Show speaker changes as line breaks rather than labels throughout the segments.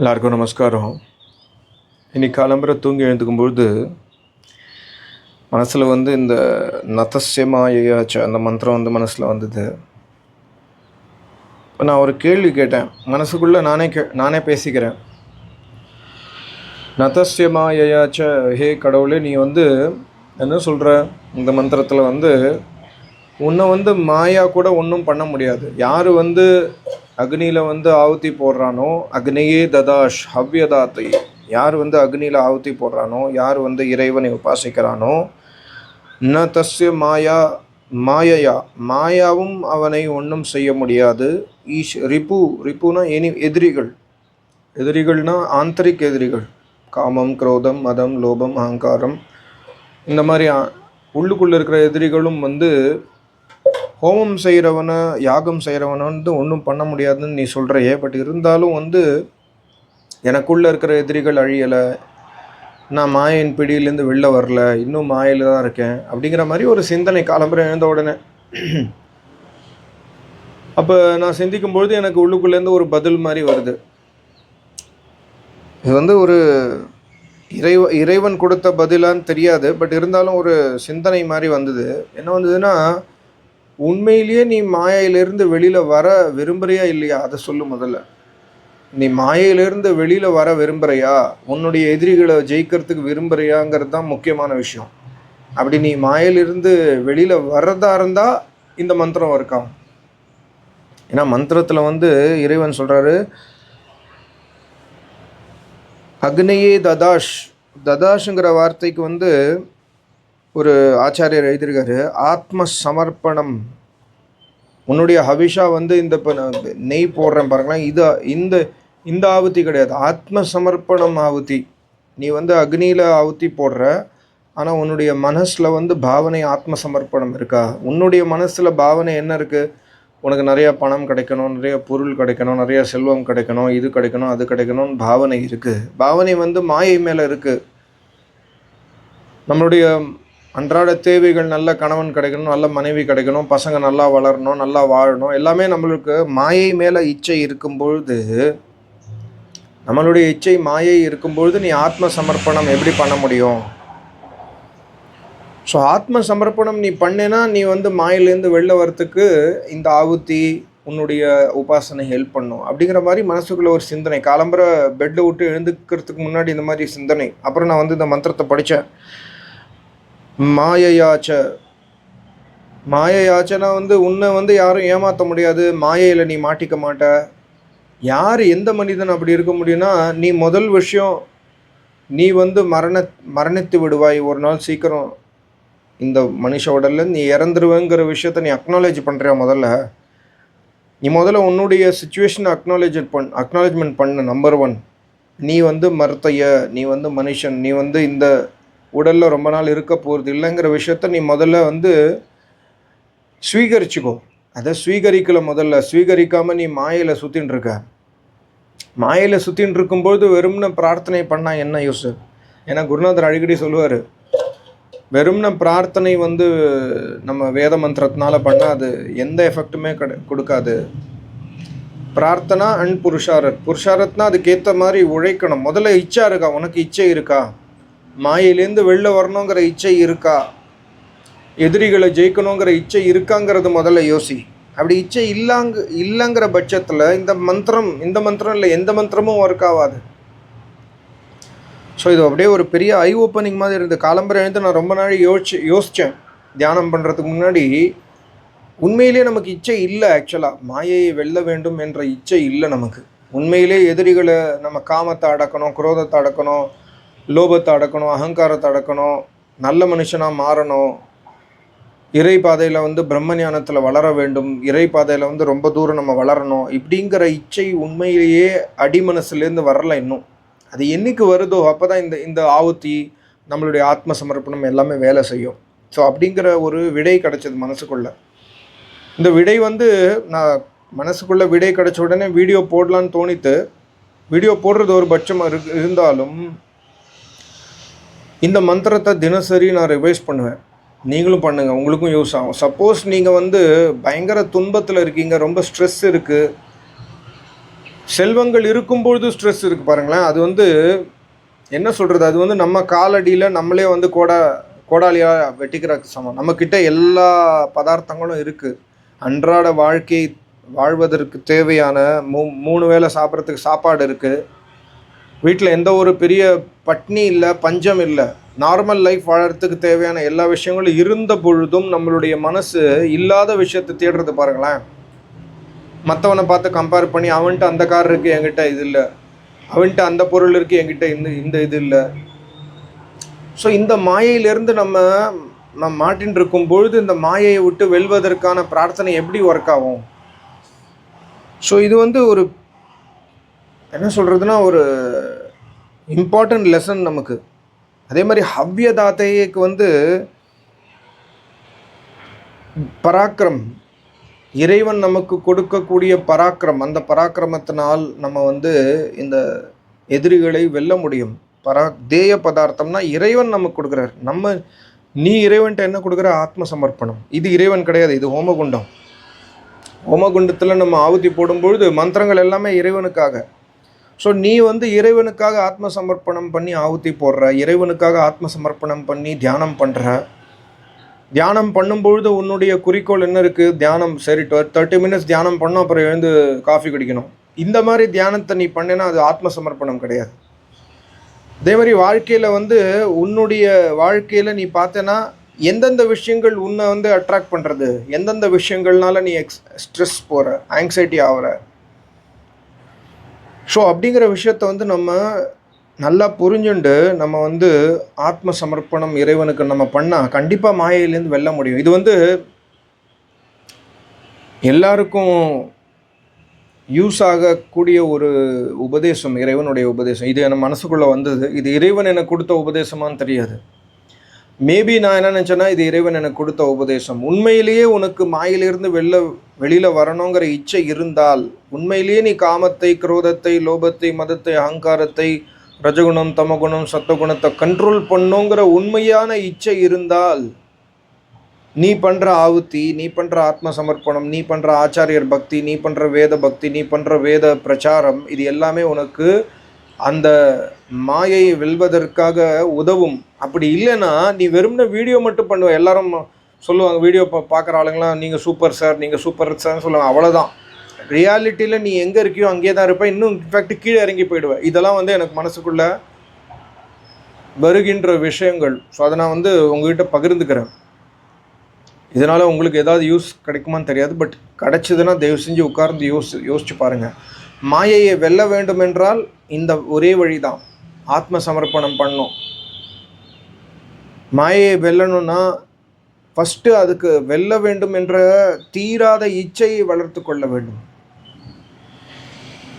எல்லாருக்கும் நமஸ்காரம். இன்னைக்கு காலம்பரை தூங்கி எழுந்துக்கும்பொழுது மனசில் வந்து இந்த நதஸ்யமாயாச்ச அந்த மந்திரம் வந்து மனசில் வந்தது. இப்போ நான் ஒரு கேள்வி கேட்டேன். மனசுக்குள்ளே நானே கே நானே பேசிக்கிறேன். நதசியமாயாச்ச ஹே கடவுளே நீ வந்து என்ன சொல்கிற இந்த மந்திரத்தில் வந்து உன்னை வந்து மாயா கூட ஒன்றும் பண்ண முடியாது. யார் வந்து அக்னியில் வந்து ஆவுத்தி போடுறானோ? அக்னியே ததாஷ் ஹவ்யதாத்தை. யார் வந்து அக்னியில் ஆவுத்தி போடுறானோ? யார் வந்து இறைவனை உபாசிக்கிறானோ? ந தஸ்ய மாயா மாயையா. மாயாவும் அவனை ஒன்றும் செய்ய முடியாது. ஈஷ் ரிப்பு ரிப்புனா எனி எதிரிகள். எதிரிகள்னா ஆந்தரிக் எதிரிகள். காமம் குரோதம் மதம் லோபம் அகங்காரம். இந்த மாதிரி உள்ளுக்குள்ளே இருக்கிற எதிரிகளும் வந்து ஹோமம் செய்கிறவனை யாகம் செய்கிறவனை வந்து ஒன்றும் பண்ண முடியாதுன்னு நீ சொல்கிறையே பட் இருந்தாலும் வந்து எனக்குள்ளே இருக்கிற எதிரிகள் அழியலை. நான் மாயின் பிடியிலேருந்து வெளில வரல. இன்னும் மாயில் தான் இருக்கேன். அப்படிங்கிற மாதிரி ஒரு சிந்தனை காலம்பரம் எழுந்த உடனே. அப்போ நான் சிந்திக்கும் பொழுது எனக்கு உள்ளுக்குள்ளேருந்து ஒரு பதில் மாதிரி வருது. இது வந்து ஒரு இறைவ இறைவன் கொடுத்த பதிலான்னு தெரியாது. பட் இருந்தாலும் ஒரு சிந்தனை மாதிரி வந்தது. என்ன வந்ததுன்னா உண்மையிலேயே நீ மாயையிலிருந்து வெளியில் வர விரும்புறியா இல்லையா? அதை சொல்லு முதல்ல. நீ மாயையிலிருந்து வெளியில் வர விரும்புகிறையா உன்னுடைய எதிரிகளை ஜெயிக்கிறதுக்கு விரும்புகிறியாங்கிறது தான் முக்கியமான விஷயம். அப்படி நீ மாயையிலிருந்து வெளியில் வர்றதா இருந்தால் இந்த மந்திரம் இருக்காம் ஏன்னா மந்திரத்தில் வந்து இறைவன் சொல்கிறாரு அக்னியே ததாஷ். ததாஷுங்கிற வார்த்தைக்கு வந்து ஒரு ஆச்சாரியர் எழுதியிருக்காரு ஆத்ம சமர்ப்பணம் உன்னுடைய ஹவிஷா வந்து இந்த இப்போ நான் நெய் போடுறேன் பாருங்களேன் இது இந்த இந்த ஆவுத்தி கிடையாது. ஆத்ம சமர்ப்பணம் ஆவுத்தி. நீ வந்து அக்னியில் ஆவுத்தி போடுற ஆனால் உன்னுடைய மனசில் வந்து பாவனை ஆத்ம சமர்ப்பணம் இருக்கா? உன்னுடைய மனசில் பாவனை என்ன இருக்குது உனக்கு நிறைய பணம் கிடைக்கணும் நிறைய பொருள் கிடைக்கணும் நிறைய செல்வம் கிடைக்கணும் இது கிடைக்கணும் அது கிடைக்கணும்னு பாவனை இருக்குது பாவனை வந்து மாயை மேலே இருக்குது நம்மளுடைய அன்றாட தேவைகள் நல்ல கணவன் கிடைக்கணும் நல்ல மனைவி கிடைக்கணும் பசங்க நல்லா வளரணும் நல்லா வாழணும் எல்லாமே நம்மளுக்கு மாயை மேலே இச்சை இருக்கும்பொழுது நம்மளுடைய இச்சை மாயை இருக்கும்பொழுது நீ ஆத்ம சமர்ப்பணம் எப்படி பண்ண முடியும்? ஸோ ஆத்ம சமர்ப்பணம் நீ பண்ணேன்னா நீ வந்து மாயிலேருந்து வெளில வரத்துக்கு இந்த ஆவுத்தி உன்னுடைய உபாசனை ஹெல்ப் பண்ணும். அப்படிங்கிற மாதிரி மனசுக்குள்ள ஒரு சிந்தனை. காலம்பரை பெட்டை விட்டு எழுந்துக்கிறதுக்கு முன்னாடி இந்த மாதிரி சிந்தனை. அப்புறம் நான் வந்து இந்த மந்திரத்தை படித்தேன் மாயையாச்ச. மாயையாச்சனா வந்து உன்னை வந்து யாரும் ஏமாற்ற முடியாது. மாயையில் நீ மாட்டிக்க மாட்ட. யார் எந்த மனிதன் அப்படி இருக்க முடியும்னா நீ முதல் விஷயம் நீ வந்து மரண மரணித்து விடுவாய் ஒரு நாள் சீக்கிரம். இந்த மனுஷ உடல்ல நீ இறந்துருவேங்கிற விஷயத்த நீ அக்னாலேஜ் பண்ணுறியா முதல்ல? நீ முதல்ல உன்னுடைய சுச்சுவேஷனை அக்னாலேஜ் பண் அக்னாலேஜ்மெண்ட் பண்ணு நம்பர் ஒன் நீ வந்து மருத்தைய நீ வந்து மனுஷன் நீ வந்து இந்த உடலில் ரொம்ப நாள் இருக்க போகிறது இல்லைங்கிற விஷயத்த நீ முதல்ல வந்து ஸ்வீகரிச்சுக்கோ. அதை ஸ்வீகரிக்கல முதல்ல. ஸ்வீகரிக்காமல் நீ மாயையில் சுற்றின்னு இருக்க. மாயையில் சுற்றின்னு இருக்கும்போது வெறும்ன பிரார்த்தனை பண்ணால் என்ன யூஸ் ஏன்னா குருநாதர் அடிக்கடி சொல்லுவார் வெறும்ன பிரார்த்தனை வந்து நம்ம வேத மந்திரத்தினால பண்ணால் அது எந்த எஃபெக்ட்டுமே கிடை கொடுக்காது. பிரார்த்தனா அண்ட் புருஷாரத். புருஷாரத்னா அதுக்கேற்ற மாதிரி உழைக்கணும். முதல்ல இச்சா இருக்கா? உனக்கு இச்சை இருக்கா? மாயிலேருந்து வெளில வரணுங்கிற இச்சை இருக்கா? எதிரிகளை ஜெயிக்கணுங்கிற இச்சை இருக்காங்கிறது முதல்ல யோசி. அப்படி இச்சை இல்லாங்க இல்லைங்கிற பட்சத்தில் இந்த மந்திரம் இந்த மந்திரம் இல்லை எந்த மந்திரமும் ஒர்க் ஆகாது. ஸோ இது அப்படியே ஒரு பெரிய ஐ ஓப்பனிங் மாதிரி இருந்தது. காலம்பரை எழுந்து நான் ரொம்ப நாள் யோசிச்சு யோசித்தேன் தியானம் பண்ணுறதுக்கு முன்னாடி உண்மையிலே நமக்கு இச்சை இல்லை ஆக்சுவலாக மாயையை வெல்ல வேண்டும் என்ற இச்சை இல்லை நமக்கு. உண்மையிலே எதிரிகளை நம்ம காமத்தை அடக்கணும் குரோதத்தை அடக்கணும் லோபத்தை அடக்கணும் அகங்காரத்தை அடக்கணும் நல்ல மனுஷனாக மாறணும். இறை பாதையில் வந்து பிரம்ம ஞானத்தில் வளர வேண்டும். இறை பாதையில் வந்து ரொம்ப தூரம் நம்ம வளரணும். இப்படிங்கிற இச்சை உண்மையிலேயே அடிமனசுலேருந்து வரல இன்னும். அது என்னைக்கு வருதோ அப்போ தான் இந்த இந்த ஆவுத்தி நம்மளுடைய ஆத்ம சமர்ப்பணம் எல்லாமே வேலை செய்யும். ஸோ அப்படிங்கிற ஒரு விடை கிடச்சது மனசுக்குள்ள. இந்த விடை வந்து நான் மனசுக்குள்ளே விடை கிடச்ச உடனே வீடியோ போடலான்னு தோணித்து வீடியோ போடுறது ஒரு பட்சம் இருந்தாலும் இந்த மந்திரத்தை தினசரி நான் ரிவைஸ் பண்ணுவேன். நீங்களும் பண்ணுங்கள் உங்களுக்கும் யூஸ் ஆகும். சப்போஸ் நீங்கள் வந்து பயங்கர துன்பத்தில் இருக்கீங்க ரொம்ப ஸ்ட்ரெஸ் இருக்குது செல்வங்கள் இருக்கும்பொழுது ஸ்ட்ரெஸ் இருக்குது பாருங்களேன். அது வந்து என்ன சொல்கிறது அது வந்து நம்ம காலடியில் நம்மளே வந்து கோடா கோடாலியாக வெட்டிக்கிற சமம். நம்மக்கிட்ட எல்லா பதார்த்தங்களும் இருக்குது அன்றாட வாழ்க்கை வாழ்வதற்கு தேவையான மூ மூணு வேளை சாப்பிட்றதுக்கு சாப்பாடு இருக்குது வீட்டில் எந்த ஒரு பெரிய பட்னி இல்லை பஞ்சம் இல்லை. நார்மல் லைஃப் வாழறதுக்கு தேவையான எல்லா விஷயங்களும் இருந்த பொழுதும் நம்மளுடைய மனசு இல்லாத விஷயத்தை தேடுறது பாருங்களேன். மற்றவனை பார்த்து கம்பேர் பண்ணி அவன்கிட்ட அந்த கார் இருக்குது என்கிட்ட இது இல்லை. அவன்கிட்ட அந்த பொருள் இருக்குது என்கிட்ட இந்த இந்த இது இல்லை. ஸோ இந்த மாயையிலேருந்து நம்ம நம் மாட்டின் இருக்கும் பொழுது இந்த மாயையை விட்டு வெல்வதற்கான பிரார்த்தனை எப்படி ஒர்க் ஆகும்? ஸோ இது வந்து ஒரு என்ன சொல்கிறதுனா ஒரு இம்பார்ட்டண்ட் லெசன் நமக்கு. அதே மாதிரி ஹவ்ய தாத்தைக்கு வந்து பராக்கிரம். இறைவன் நமக்கு கொடுக்கக்கூடிய பராக்கிரம். அந்த பராக்கிரமத்தினால் நம்ம வந்து இந்த எதிரிகளை வெல்ல முடியும். பரா தேய பதார்த்தம்னா இறைவன் நமக்கு கொடுக்குறார். நம்ம நீ இறைவன்ட்ட என்ன கொடுக்குற? ஆத்ம சமர்ப்பணம் இது இறைவன் கிடையாது. இது ஹோமகுண்டம். ஹோமகுண்டத்தில் நம்ம ஆவுதி போடும்பொழுது மந்திரங்கள் எல்லாமே இறைவனுக்காக. ஸோ நீ வந்து இறைவனுக்காக ஆத்ம சமர்ப்பணம் பண்ணி ஆவுத்தி போடுற இறைவனுக்காக ஆத்ம சமர்ப்பணம் பண்ணி தியானம் பண்ணுற தியானம் பண்ணும்பொழுது உன்னுடைய குறிக்கோள் என்ன இருக்குது தியானம். சரி தேர்ட்டி மினிட்ஸ் தியானம் பண்ணோம் அப்புறம் எழுந்து காஃபி குடிக்கணும். இந்த மாதிரி தியானத்தை நீ பண்ணினா அது ஆத்ம சமர்ப்பணம் கிடையாது. அதே மாதிரி வாழ்க்கையில் வந்து உன்னுடைய வாழ்க்கையில் நீ பார்த்தேன்னா எந்தெந்த விஷயங்கள் உன்னை வந்து அட்ராக்ட் பண்ணுறது எந்தெந்த விஷயங்கள்னால நீ எக்ஸ் ஸ்ட்ரெஸ் போகிற ஆங்ஸைட்டி ஆகிற ஸோ அப்படிங்கிற விஷயத்த வந்து நம்ம நல்லா புரிஞ்சுண்டு நம்ம வந்து ஆத்ம சமர்ப்பணம் இறைவனுக்கு நம்ம பண்ணால் கண்டிப்பாக மாயையிலேருந்து வெல்ல முடியும். இது வந்து எல்லாருக்கும் யூஸ் ஆகக்கூடிய ஒரு உபதேசம் இறைவனுடைய உபதேசம். இது என் மனசுக்குள்ளே வந்தது. இது இறைவன் எனக்கு கொடுத்த உபதேசமான்னு தெரியாது. மேபி நான் என்ன நினச்சேன்னா இது இறைவன் எனக்கு கொடுத்த உபதேசம். உண்மையிலேயே உனக்கு மாயிலிருந்து வெளில வெளியில் வரணுங்கிற இச்சை இருந்தால் உண்மையிலேயே நீ காமத்தை குரோதத்தை லோபத்தை மதத்தை அகங்காரத்தை ரஜகுணம் தமகுணம் சத்தகுணத்தை கண்ட்ரோல் பண்ணுங்கிற உண்மையான இச்சை இருந்தால் நீ பண்ணுற ஆவுத்தி நீ பண்ணுற ஆத்ம சமர்ப்பணம் நீ பண்ணுற ஆச்சாரியர் பக்தி நீ பண்ணுற வேத பக்தி நீ பண்ணுற வேத பிரச்சாரம் இது எல்லாமே உனக்கு அந்த மாயை வெல்வதற்காக உதவும். அப்படி இல்லைன்னா நீ வெறும்ன வீடியோ மட்டும் பண்ணுவ. எல்லாரும் சொல்லுவாங்க வீடியோ பா பார்க்குற ஆளுங்களாம் நீங்கள் சூப்பர் சார் நீங்கள் சூப்பர் சார்னு சொல்லுவாங்க. அவ்வளோதான் ரியாலிட்டியில் நீ எங்கே இருக்கியோ அங்கேயே தான் இருப்ப. இன்னும் இன்ஃபேக்ட் கீழே இறங்கி போயிடுவேன் இதெல்லாம் வந்து எனக்கு மனசுக்குள்ளே வருகின்ற விஷயங்கள். ஸோ அதை நான் வந்து உங்ககிட்ட பகிர்ந்துக்கிறேன். இதனால் உங்களுக்கு ஏதாவது யூஸ் கிடைக்குமான்னு தெரியாது. பட் கிடச்சிதுன்னா தயவு செஞ்சு உட்கார்ந்து யோசி யோசிச்சு பாருங்கள் மாயையை வெல்ல வேண்டும் என்றால் இந்த ஒரே வழி தான் ஆத்ம சமர்ப்பணம் பண்ணும். மாயையை வெல்லணும்னா ஃபஸ்ட்டு அதுக்கு வெல்ல வேண்டும் என்ற தீராத இச்சையை வளர்த்து கொள்ள வேண்டும்.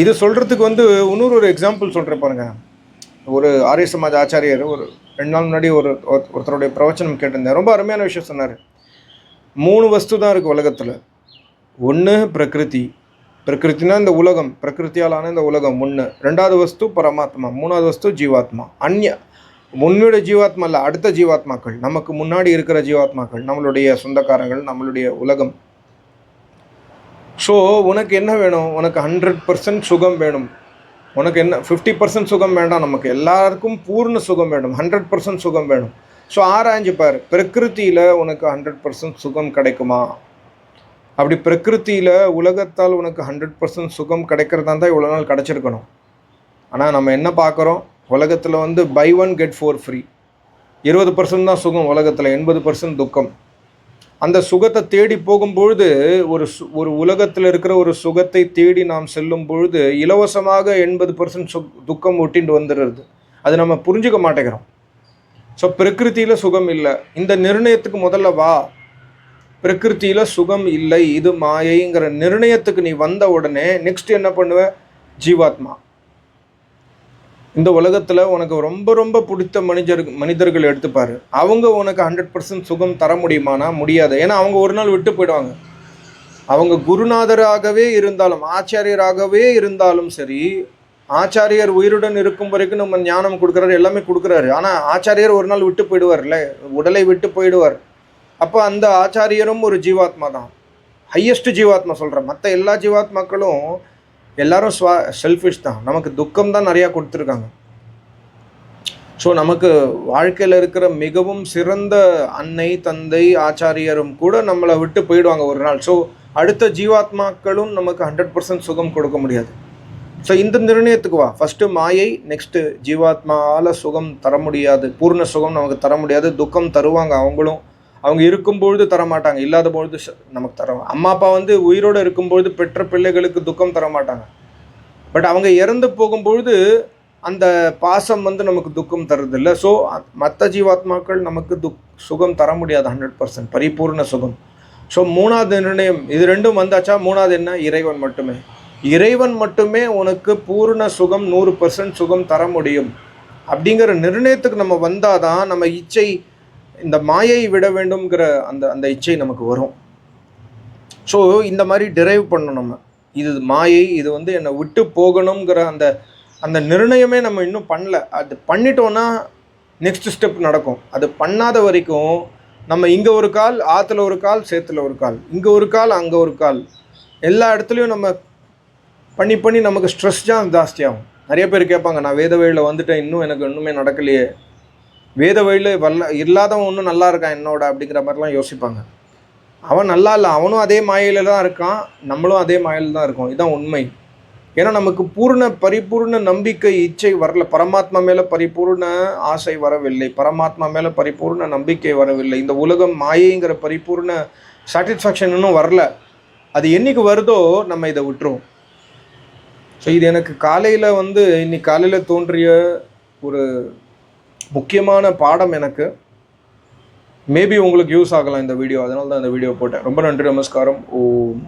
இது சொல்கிறதுக்கு வந்து இன்னொரு ஒரு எக்ஸாம்பிள் சொல்கிறேன் பாருங்க. ஒரு ஆரிய சமாஜ் ஆச்சாரியர் ஒரு ரெண்டு நாள் முன்னாடி ஒரு ஒருத்தருடைய பிரவச்சனம் கேட்டிருந்தேன் ரொம்ப அருமையான விஷயம் சொன்னார். மூணு வஸ்து தான் இருக்குது உலகத்தில். ஒன்று பிரகிருதி. பிரகிருத்தினா இந்த உலகம் பிரகிருத்தியாலான இந்த உலகம் ஒன்று ரெண்டாவது வஸ்து பரமாத்மா மூணாவது வஸ்து ஜீவாத்மா. அந்நிய முன்னோட ஜீவாத்மா இல்லை அடுத்த ஜீவாத்மாக்கள் நமக்கு முன்னாடி இருக்கிற ஜீவாத்மாக்கள் நம்மளுடைய சொந்தக்காரங்கள் நம்மளுடைய உலகம். ஸோ உனக்கு என்ன வேணும்? உனக்கு ஹண்ட்ரட் பர்சன்ட் சுகம் வேணும். உனக்கு என்ன ஃபிஃப்டி பர்சன்ட் சுகம் வேண்டாம் நமக்கு. எல்லாருக்கும் பூர்ண சுகம் வேணும் ஹண்ட்ரட் பர்சன்ட் சுகம் வேணும். ஸோ ஆராய்ஞ்சு பாரு பிரகிருத்தியில் உனக்கு ஹண்ட்ரட் பர்சன்ட் சுகம் கிடைக்குமா? அப்படி பிரகிருத்தியில் உலகத்தால் உனக்கு ஹண்ட்ரட் பர்சன்ட் சுகம் கிடைக்கிறதா தான் இவ்வளோ நாள் கிடச்சிருக்கணும். ஆனால் நம்ம என்ன பார்க்குறோம்? உலகத்தில் வந்து buy one get four free இருபது பர்சன்ட் தான் சுகம் உலகத்தில் எண்பது பர்சன்ட் துக்கம். அந்த சுகத்தை தேடி போகும்பொழுது ஒரு சு ஒரு உலகத்தில் இருக்கிற ஒரு சுகத்தை தேடி நாம் செல்லும் பொழுது இலவசமாக எண்பது பர்சன்ட் சு துக்கம் ஒட்டிண்டு வந்துடுறது. அது நம்ம புரிஞ்சுக்க மாட்டேங்கிறோம். ஸோ பிரகிருத்தியில் சுகம் இல்லை. இந்த நிர்ணயத்துக்கு முதல்ல வா. பிரகிருத்தியில் சுகம் இல்லை இது மாயைங்கிற நிர்ணயத்துக்கு நீ வந்த உடனே நெக்ஸ்ட் என்ன பண்ணுவ? ஜீவாத்மா. இந்த உலகத்தில் உனக்கு ரொம்ப ரொம்ப பிடித்த மனிதர் மனிதர்கள் எடுத்துப்பார். அவங்க உனக்கு ஹண்ட்ரட் பர்சன்ட் சுகம் தர முடியுமானா? முடியாது. ஏன்னா அவங்க ஒரு நாள் விட்டு போயிடுவாங்க. அவங்க குருநாதராகவே இருந்தாலும் ஆச்சாரியராகவே இருந்தாலும் சரி ஆச்சாரியர் உயிருடன் இருக்கும் வரைக்கும் நம்ம ஞானம் கொடுக்குறாரு எல்லாமே கொடுக்குறாரு. ஆனால் ஆச்சாரியர் ஒரு நாள் விட்டு போயிடுவார்ல? உடலை விட்டு போயிடுவார். அப்போ அந்த ஆச்சாரியரும் ஒரு ஜீவாத்மா தான். ஹையஸ்ட் ஜீவாத்மா சொல்கிறேன் மற்ற எல்லா ஜீவாத்மாக்களும் எல்லாரும் ஸ்வா செல்ஃபிஷ் தான். நமக்கு துக்கம் தான் நிறையா கொடுத்துருக்காங்க. ஸோ நமக்கு வாழ்க்கையில் இருக்கிற மிகவும் சிறந்த அன்னை தந்தை ஆச்சாரியரும் கூட நம்மளை விட்டு போயிடுவாங்க ஒரு நாள். ஸோ அடுத்த ஜீவாத்மாக்களும் நமக்கு ஹண்ட்ரட் பர்சன்ட் சுகம் கொடுக்க முடியாது. ஸோ இந்த நிர்ணயத்துக்கு வா. ஃபஸ்ட்டு மாயை நெக்ஸ்ட்டு ஜீவாத்மாவால் சுகம் தர முடியாது. பூர்ண சுகம் நமக்கு தர முடியாது. துக்கம் தருவாங்க அவங்களும். அவங்க இருக்கும்பொழுது தரமாட்டாங்க. இல்லாத பொழுது நமக்கு தருவாங்க அம்மா அப்பா வந்து உயிரோடு இருக்கும்பொழுது பெற்ற பிள்ளைகளுக்கு துக்கம் தரமாட்டாங்க. பட் அவங்க இறந்து போகும்பொழுது அந்த பாசம் வந்து நமக்கு துக்கம் தருதில்ல ஸோ மற்ற ஜீவாத்மாக்கள் நமக்கு துக் சுகம் தர முடியாது ஹண்ட்ரட் பர்சன்ட் பரிபூர்ண சுகம். ஸோ மூணாவது நிர்ணயம் இது ரெண்டும் வந்தாச்சா? மூணாவது என்ன? இறைவன் மட்டுமே. இறைவன் மட்டுமே உனக்கு பூர்ண சுகம் நூறு பர்சன்ட் சுகம் தர முடியும். அப்படிங்கிற நிர்ணயத்துக்கு நம்ம வந்தாதான் நம்ம இச்சை இந்த மாயை விட வேண்டும்ங்கிற அந்த அந்த இச்சை நமக்கு வரும். ஸோ இந்த மாதிரி டிரைவ் பண்ணணும் நம்ம. இது மாயை இது வந்து என்னை விட்டு போகணுங்கிற அந்த அந்த நிர்ணயமே நம்ம இன்னும் பண்ணல. அது பண்ணிட்டோன்னா நெக்ஸ்ட் ஸ்டெப் நடக்கும். அது பண்ணாத வரைக்கும் நம்ம இங்கே ஒரு கால் ஆற்றுல ஒரு கால் சேத்துல ஒரு கால் இங்கே ஒரு கால் அங்கே ஒரு கால். எல்லா இடத்துலையும் நம்ம பண்ணி பண்ணி நமக்கு ஸ்ட்ரெஸ் தான் ஜாஸ்தியாகும். நிறைய பேர் கேட்பாங்க நான் வேதவெளியில் வந்துட்டேன் இன்னும் எனக்கு இன்னுமே நடக்கலையே. வேத வழியில் வல்ல இல்லாதவன் ஒன்றும் நல்லா இருக்கான் என்னோட அப்படிங்கிற மாதிரிலாம் யோசிப்பாங்க. அவன் நல்லா இல்லை அவனும் அதே மாயில தான் இருக்கான் நம்மளும் அதே மாயையில் தான் இருக்கோம். இதுதான் உண்மை. ஏன்னா நமக்கு பூர்ண பரிபூர்ண நம்பிக்கை இச்சை வரல. பரமாத்மா மேலே பரிபூர்ண ஆசை வரவில்லை. பரமாத்மா மேலே பரிபூர்ண நம்பிக்கை வரவில்லை. இந்த உலகம் மாயைங்கிற பரிபூர்ண சாட்டிஸ்ஃபேக்ஷன் இன்னும் வரல. அது என்னைக்கு வருதோ நம்ம இதை விட்டுருவோம். ஸோ இது எனக்கு காலையில் வந்து இன்னைக்கு காலையில் தோன்றிய ஒரு முக்கியமான பாடம் எனக்கு. மேபி உங்களுக்கு யூஸ் ஆகலாம் இந்த வீடியோ அதனால தான் இந்த வீடியோ போட்டேன். ரொம்ப நன்றி நமஸ்காரம். ஓம்.